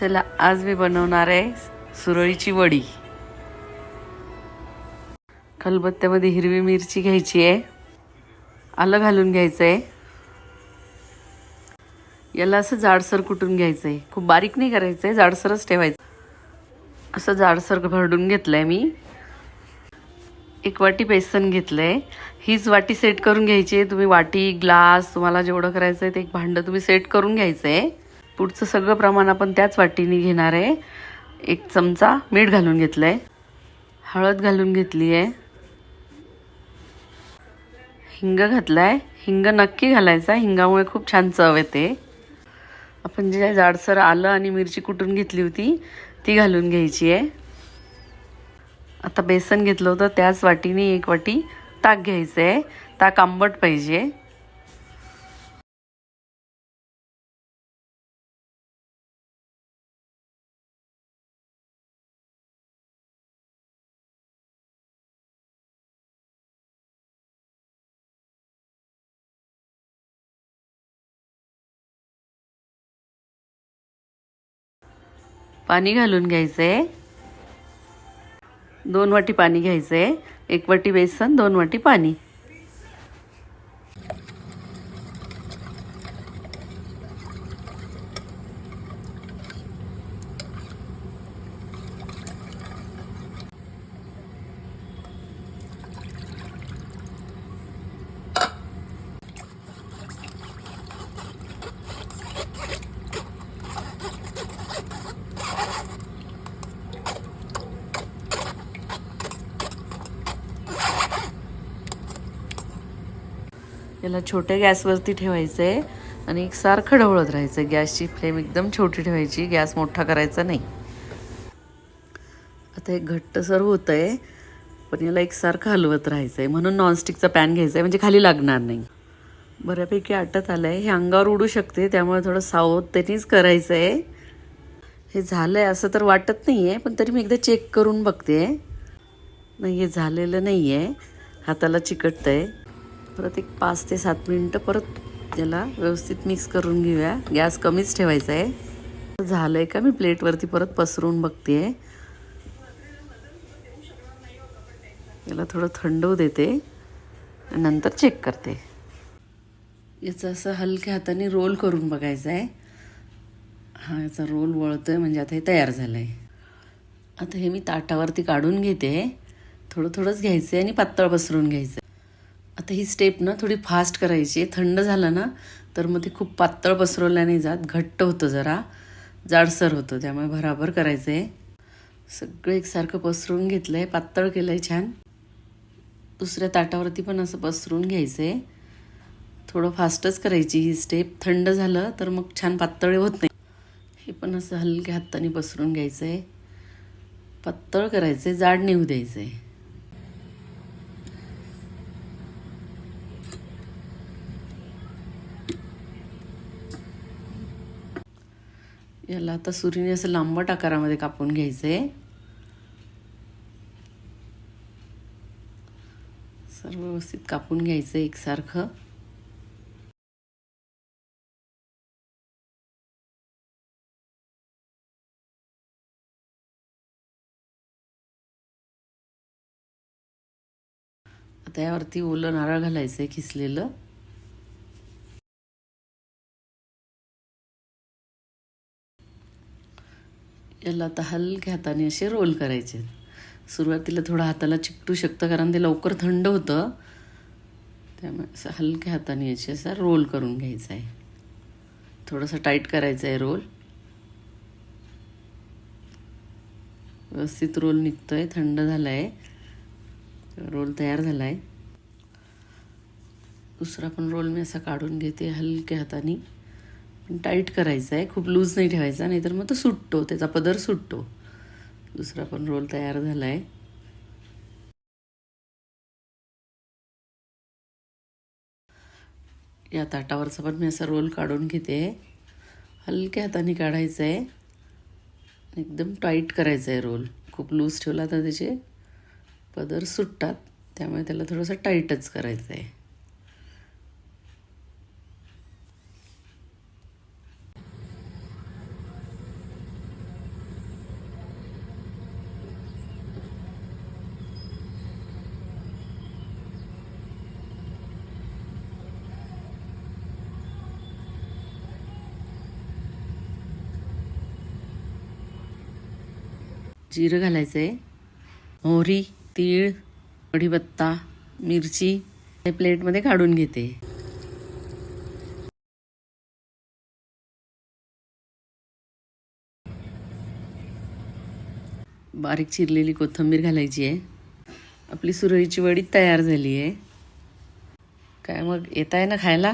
चला आज मी बनवणार आहे सुरळीची वडी. खलबत्त्यामध्ये हिरवी मिरची घ्यायची आहे. आलं घालून घ्यायचं आहे याला असं जाडसर कुटून घ्यायचं आहे खूप बारीक नाही करायचं आहे जाडसरच ठेवायचं. असं जाडसर भरडून घेतलं आहे मी. एक वाटी बेसन घेतलं आहे हीच वाटी सेट करून घ्यायची आहे. तुम्ही वाटी ग्लास तुम्हाला जेवढं करायचं आहे ते एक भांडं तुम्ही सेट करून घ्यायचं आहे पुढचं सगळं प्रमाण आपण त्याच वाटीने घेणार आहे. एक चमचा मीठ घालून घेतलं आहे हळद घालून घेतली आहे हिंग घातला आहे हिंग नक्की घालायचा. हिंगामुळे खूप छान चव येते. आपण जे जाडसर आलं आणि मिरची कुटून घेतली होती ती घालून घ्यायची आहे आता बेसन घेतलं होतं त्याच वाटीने एक वाटी ताक घ्यायचं आहे ताक आंबट पाहिजे. पाणी घालून घ्यायचं. आहे दोन वाटी पाणी घ्यायचं. आहे एक वाटी बेसन दोन वाटी पाणी. याला छोट्या गॅसवरती ठेवायचं आहे आणि एक सारखं ढवळत राहायचं. गॅसची फ्लेम एकदम छोटी ठेवायची गॅस मोठा करायचा नाही. आता एक घट्टसर होतं आहे पण याला एकसारखं हलवत राहायचं आहे म्हणून नॉनस्टिकचा पॅन घ्यायचा आहे म्हणजे खाली लागणार नाही. बऱ्यापैकी आटत आलं आहे हे अंगावर उडू शकते त्यामुळे थोडं सावधतेनेच करायचं आहे हे झालं आहे असं तर वाटत नाही आहे पण तरी मी एकदा चेक करून बघते. नाही हे झालेलं नाही आहे हाताला चिकटतं आहे परत एक पाच ते सात मिनटं परत याला व्यवस्थित मिक्स करून घेऊया. गॅस कमीच ठेवायचा आहे. झालं आहे का? मी प्लेटवरती परत पसरून बघते आहे याला थोडं थंड होऊ देते. आणि नंतर चेक करते. याचं असं हलक्या हाताने रोल करून बघायचं आहे. हा याचा रोल वळतो आहे म्हणजे आता हे तयार झालं आहे आता हे मी ताटावरती काढून घेते. थोडं थोडंच घ्यायचं आहे आणि पातळ पसरून घ्यायचं आहे आता ही स्टेप ना थोडी फास्ट करायची थंड झालं ना तर मग ते खूप पातळ पसरवल्याने जात घट्ट होतं जरा. जाडसर होतं त्यामुळे भराभर करायचं आहे सगळं एकसारखं पसरून घेतलं आहे पातळ केलं आहे छान. दुसऱ्या ताटावरती पण असं पसरून घ्यायचं आहे थोडं फास्टच करायची ही स्टेप थंड झालं तर मग छान पातळ होत नाही. हे पण असं हलक्या हाताने पसरून घ्यायचं आहे पातळ करायचं आहे जाड नेऊ द्यायचं आहे याला आता सुरीने असं लांबट आकारामध्ये कापून घ्यायचं आहे सर्व व्यवस्थित कापून घ्यायचं आहे एकसारखं. आता यावरती ओलं नारळ घालायचं आहे खिसलेलं. याला आता हलक्या हाताने असे रोल करायचे सुरुवातीला थोडं हाताला चिकटू शकतं कारण ते लवकर थंड होतं. त्यामुळे असं हलक्या हाताने याचे असा रोल करून घ्यायचा आहे. थोडंसं टाईट करायचं आहे रोल. व्यवस्थित रोल निघतो आहे थंड झाला आहे रोल तयार झाला आहे दुसरा पण रोल मी असा काढून घेते हलक्या हाताने. टाईट करायचा आहे खूप लूज नाही ठेवायचा नाहीतर मग तो सुटतो त्याचा पदर सुटतो. दुसरा पण रोल तयार झाला आहे या ताटावरचा पण मी असा रोल काढून घेते. हलक्या हाताने काढायचं आहे एकदम टाईट करायचा आहे रोल खूप लूज ठेवला तर त्याचे पदर सुटतात त्यामुळे त्याला थोडंसं टाईटच करायचं आहे जिरं घालायचं आहे मोहरी तीळ कढीपत्ता मिरची हे प्लेटमध्ये काढून घेते. बारीक चिरलेली कोथिंबीर घालायची आहे. आपली सुरळीची वडी तयार झाली आहे. काय मग येत आहे ना खायला?